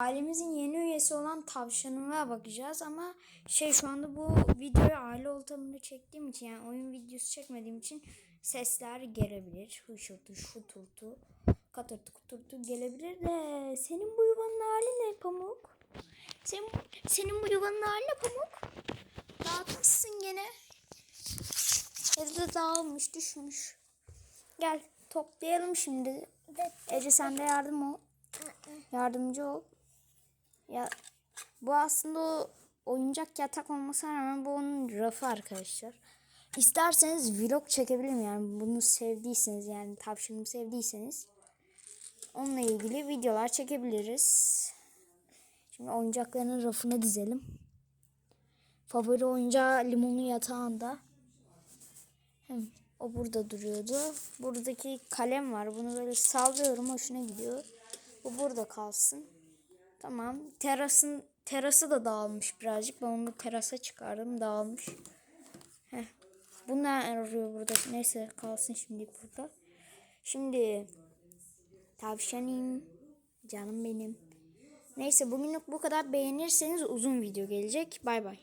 Ailemizin yeni üyesi olan tavşanıma bakacağız ama şey şu anda bu videoyu aile ortamında çektiğim için yani oyun videosu çekmediğim için sesler gelebilir. Hışırtı, şuturtu, katırtı, kuturtu gelebilir de senin bu yuvanın hali ne Pamuk? Senin, senin bu yuvanın hali ne Pamuk? Dağıtmışsın gene. Evde dağılmış, düşmüş. Gel toplayalım şimdi. Ece sen de yardım ol. Yardımcı ol. Ya bu aslında o oyuncak yatak olmasına rağmen bu onun rafı arkadaşlar. İsterseniz vlog çekebilirim yani bunu sevdiyseniz yani tavşanımı sevdiyseniz onunla ilgili videolar çekebiliriz. Şimdi oyuncaklarının rafına dizelim. Favori oyuncağı limonlu yatağında. Hem o burada duruyordu. Buradaki kalem var. Bunu böyle sallıyorum. Hoşuna gidiyor. Bu burada kalsın. Tamam. Terasın terası da dağılmış birazcık. Ben onu terasa çıkardım. Dağılmış. Heh. Bu ne arıyor burada? Neyse kalsın şimdi burada. Şimdi tavşanım. Canım benim. Neyse bugünlük bu kadar beğenirseniz uzun video gelecek. Bay bay.